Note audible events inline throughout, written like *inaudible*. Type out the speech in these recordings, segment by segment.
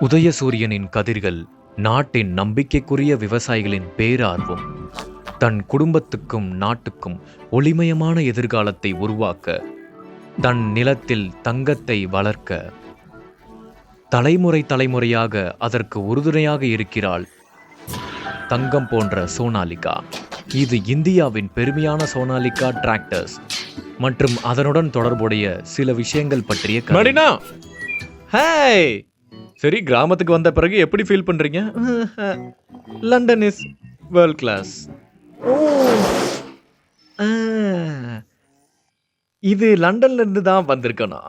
உதயசூரியனின் கதிர்கள் நாட்டின் நம்பிக்கைக்குரிய விவசாயிகளின் பேரார்வம். தன் குடும்பத்துக்கும் நாட்டுக்கும் ஒளிமயமான எதிர்காலத்தை உருவாக்க தன் நிலத்தில் தங்கத்தை வளர்க்க. தலைமுறை தலைமுறையாக அதற்கு உறுதுணையாக இருக்கிறாள் தங்கம் போன்ற சோனாலிகா. இது இந்தியாவின் பெருமையான சோனாலிகா டிராக்டர்ஸ் மற்றும் அதனுடன் தொடர்புடைய சில விஷயங்கள் பற்றிய கதை. மடினா ஹாய்! சரி கிராமத்துக்கு வந்த பிறகு எப்படி ஃபீல் பண்றீங்க? London is world class oh. இது லண்டன்ல இருந்து தான் வந்திருக்கனா?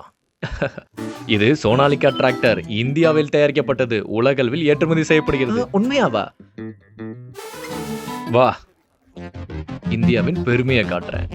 இது சோனாலிகா டிராக்டர் இந்தியாவில் தயாரிக்கப்பட்டது உலகளவில் ஏற்றுமதி செய்யப்படுகிறது. உண்மையாவா? வா. இந்தியாவின் பெருமையை காட்டுறேன்.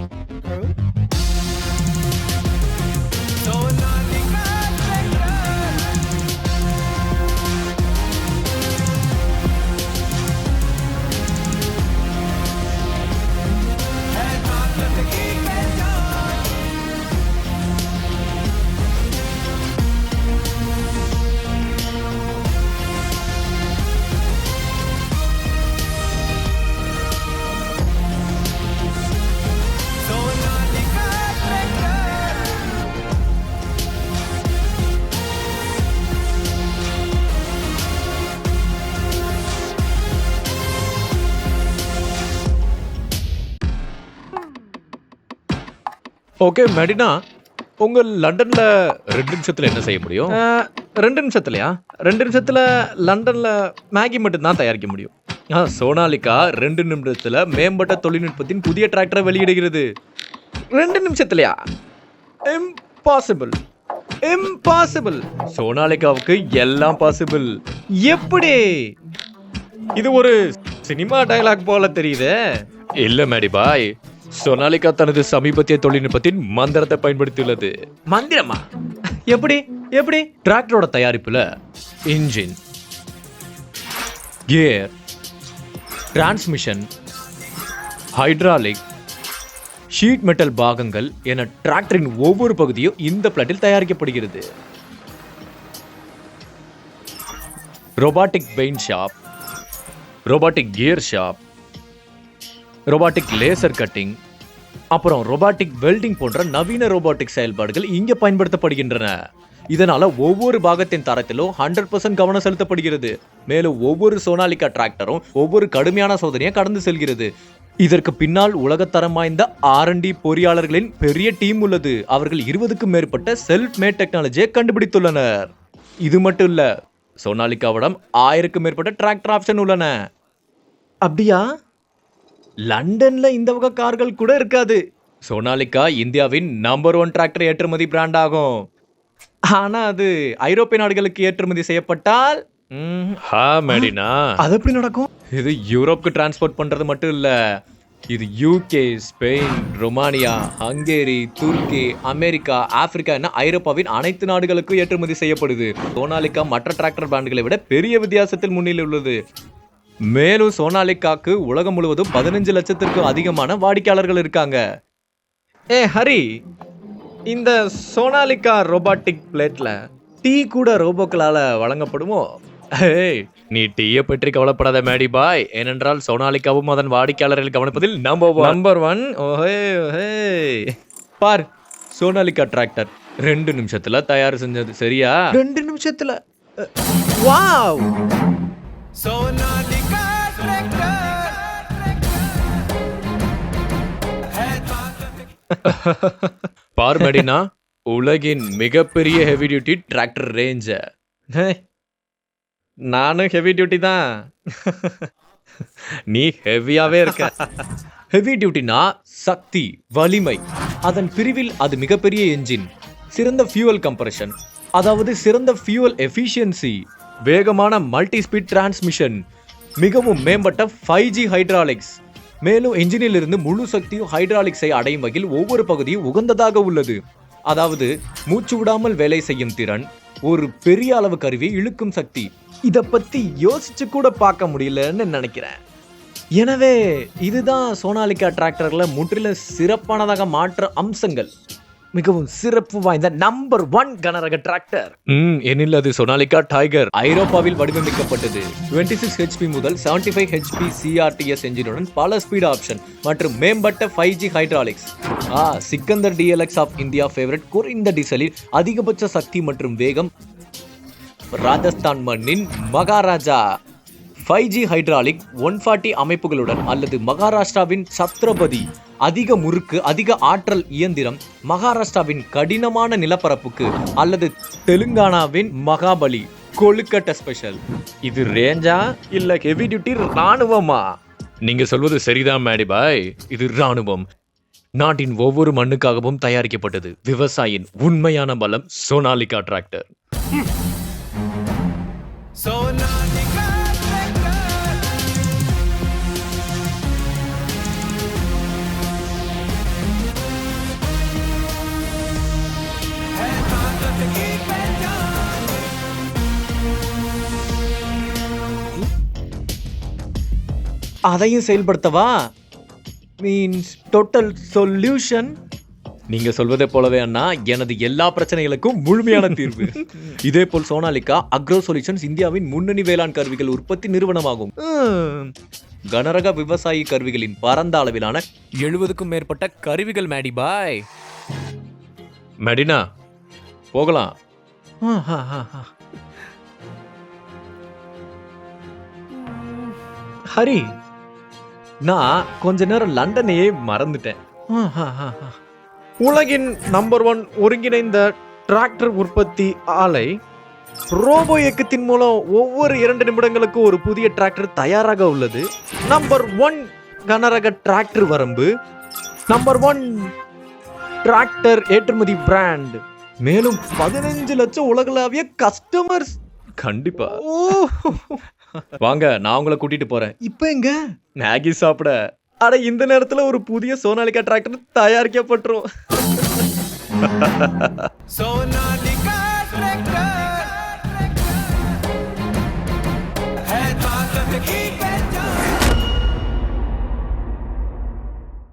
ஓகே மெடினா உங்க லண்டன்ல ரெண்டு நிமிஷத்துல என்ன செய்ய முடியும்? ரெண்டு நிமிஷத்துலயா? ரெண்டு நிமிஷத்துல லண்டன்ல மேகி மட்டும் தான் தயாரிக்க முடியும். ஆ, சோனாலிகா ரெண்டு நிமிடத்துல மேம்பட்ட தொழில்நுட்பத்தின் புதிய டிராக்டரை வெளியிடுகிறது. ரெண்டு நிமிஷத்துலயா? இம்பாசிபிள் இம்பாசிபிள் சோனாலிகாவுக்கு எல்லாம் பாசிபிள் எப்படி? இது ஒரு சினிமா டயலாக் போல தெரியுதே. இல்ல மேடி பாய் சோனாலிகா தனது சமீபத்திய தொழில்நுட்பத்தின் மந்திரத்தை பயன்படுத்தியுள்ளது. மந்திரமா? எப்படி? எப்படி? டிராக்டரோட தயாரிப்புல? Engine. Gear. Transmission. Hydraulic. Sheet metal பாகங்கள் என டிராக்டரின் ஒவ்வொரு பகுதியும் இந்த பிளாட்டில் தயாரிக்கப்படுகிறது. Robotic paint shop robotic gear shop robotic laser cutting அப்புறம் ரோபாட்டிக் வெல்டிங் போன்ற நவீன ரோபாட்டிக் செயல்பாடுகள் இங்கே பயன்படுத்தப்படுகின்றன. இதனால ஒவ்வொரு பாகத்தின் தரத்திலும் ஹண்ட்ரட் பர்சன்ட் கவனம் செலுத்தப்படுகிறது. மேலும் ஒவ்வொரு சோனாலிகா டிராக்டரும் ஒவ்வொரு கடுமையான சோதனையை கடந்து செல்கிறது. இதற்கு பின்னால் உலகத்தரம் வாய்ந்த ஆர்என்டி பொறியாளர்களின் பெரிய டீம் உள்ளது. அவர்கள் இருபதுக்கும் மேற்பட்ட செல்ஃப் மேட் டெக்னாலஜியை கண்டுபிடித்துள்ளனர். இது மட்டும் இல்ல சோனாலிகாவிடம் ஆயிரக்கும் மேற்பட்ட டிராக்டர் ஆப்ஷன் உள்ளன. அப்படியா? லண்டன்ல இந்த வகை கார்கள் கூட இருக்காது. சோனாலிகா இந்தியாவின் நம்பர் ஒன் டிராக்டர் ஏற்றுமதி பிராண்ட் ஆகும். ஆனா அது ஐரோப்பிய நாடுகளுக்கு ஏற்றுமதி செய்யப்பட்டால் ஹா மேடினா. அது எப்படி நடக்கும்? இது யூரோப்க்கு டிரான்ஸ்போர்ட் பண்றது மட்டும் இல்ல. இது யூகே ஸ்பெயின் ரொமானியா ஹங்கேரி துருக்கி அமெரிக்கா ஆப்பிரிக்கா என ஐரோப்பாவின் அனைத்து நாடுகளுக்கும் ஏற்றுமதி செய்யப்படுது. சோனாலிகா மற்ற டிராக்டர் பிராண்டுகளை விட பெரிய வித்தியாசத்தில் முன்னிலை உள்ளது. மேலும் சோனாலிகாக்கு உலகம் முழுவதும் பதினஞ்சு லட்சத்திற்கும் அதிகமான வாடிக்கையாளர்கள் இருக்காங்க. ஏ ஹரி இந்த சோனாலிகா ரோபாட்டிக் பிளேட்டில் டீ கூட ரோபோக்களால் வழங்கப்படுமோ? நீ டீயை பற்றி கவலைப்படாத மேடி பாய். ஏனென்றால் சோனாலிகாவும் அதன் வாடிக்கையாளர்கள் கவனிப்பதில் நம்பர் நம்பர் ஒன் ஓஹே ஓஹே. பார் சோனாலிகா டிராக்டர் ரெண்டு நிமிஷத்துல தயார் செஞ்சது. சரியா? ரெண்டு நிமிஷத்துல. வாவ். சோனாலி *laughs* பார்மடினா உலகின் மிகப்பெரிய ஹெவி டியூட்டி டிராக்டர் ரேஞ்ச நானும் ஹெவி டியூட்டி தான். நீ ஹெவியாவே இருக்க. ஹெவி டியூட்டினா சக்தி வலிமை. அதன் பிரிவில் அது மிகப்பெரிய என்ஜின் சிறந்த ஃபியூவல் கம்ப்ரஷன் அதாவது சிறந்த ஃபியூவல் எஃபிஷியன்சி வேகமான மல்டி ஸ்பீட் டிரான்ஸ்மிஷன் மிகவும் மேம்பட்ட ஃபைவ் ஜி ஹைட்ராலிக்ஸ் மேலும் என்ஜினில் இருந்து முழு சக்தியும் ஹைட்ராலிக்ஸை அடையும் வகையில் ஒவ்வொரு பகுதியும் உகந்ததாக உள்ளது. அதாவது மூச்சு விடாமல் வேலை செய்யும் திறன் ஒரு பெரிய அளவு கருவியை இழுக்கும் சக்தி. இதை பத்தி யோசிச்சு கூட பார்க்க முடியலன்னு நினைக்கிறேன். எனவே இதுதான் சோனாலிகா டிராக்டரில் முற்றிலும் சிறப்பானதாக மாற்ற அம்சங்கள். மிகவும் சிறப்பு வாய்ந்த நம்பர் ஒன் கனரக டிராக்டர் எனில் அது சொனாலிகா டைகர் ஐரோப்பாவில் வடிவமைக்கப்பட்டது. 26 சிக்ஸ் ஹெச்பி முதல் 75 ஃபைவ் ஹெச்பி சிஆர்டிஎஸ் என்ஜினுடன் பல ஸ்பீட் ஆப்ஷன் மற்றும் மேம்பட்ட five G hydraulics ah Sikander DLX of India favourite குறைந்த டீசலில் அதிகபட்ச சக்தி மற்றும் வேகம். ராஜஸ்தான் மண்ணின் Maharaja. Five G hydraulic one forty அமைப்புகளுடன் அல்லது மகாராஷ்டிராவின் சத்ரபதி அதிக முறுக்கு அதிக ஆற்றல் இயந்திரம் மகாராஷ்டிராவின் கடினமான நிலப்பரப்புக்கு அல்லது தெலுங்கானாவின் மகாபலி கொழுக்கட்டை ஸ்பெஷல் இது ரேஞ்சா இல்ல ஹெவி டியூட்டி ராணுவமா நீங்க சொல்வது சரிதான் மேடி பாய் இது ராணுவம் நாட்டின் ஒவ்வொரு மண்ணுக்காகவும் தயாரிக்கப்பட்டது விவசாயின் உண்மையான பலம் சோனாலிகா டிராக்டர் சோனா அதையும் செயல்படுத்தவா? மீன்ஸ் டோட்டல் சொல்யூஷன் நீங்க சொல்வதை போலவே அண்ணா எனது எல்லா பிரச்சனைகளுக்கும் முழுமையான தீர்வு. *laughs* இதே போல் சோனாலிகா அக்ரோ சொல்யூஷன்ஸ் இந்தியாவின் முன்னணி வேளாண் கருவிகள் உற்பத்தி நிறுவனமாகும். கனரக விவசாயி கருவிகளின் பரந்த அளவிலான எழுபதுக்கும் மேற்பட்ட கருவிகள் மேடி பாய் மெடினா போகலாம். ஹரி நான் கொஞ்ச நேரம் லண்டனையே மறந்துட்டேன். உலகின் நம்பர் ஒன் ஒருங்கிணைந்த டிராக்டர் உற்பத்தி ஆலை. ரோபோ இயக்கத்தின் மூலம் ஒவ்வொரு இரண்டு நிமிடங்களுக்கும் ஒரு புதிய டிராக்டர் தயாராக உள்ளது. நம்பர் ஒன் கனரக டிராக்டர் வரம்பு. நம்பர் ஒன் டிராக்டர் ஏற்றுமதி பிராண்ட் மேலும் பதினஞ்சு லட்சம் உலகளாவிய கஸ்டமர்ஸ் கண்டிப்பா. வாங்க நான் உங்களை கூட்டிட்டு போறேன். இப்போ எங்க? மேகி சாப்பிட. அட இந்த நேரத்துல ஒரு புதிய சோனாலிகா டிராக்டர் தயாரிக்கப்பட்டுரும். Sonatica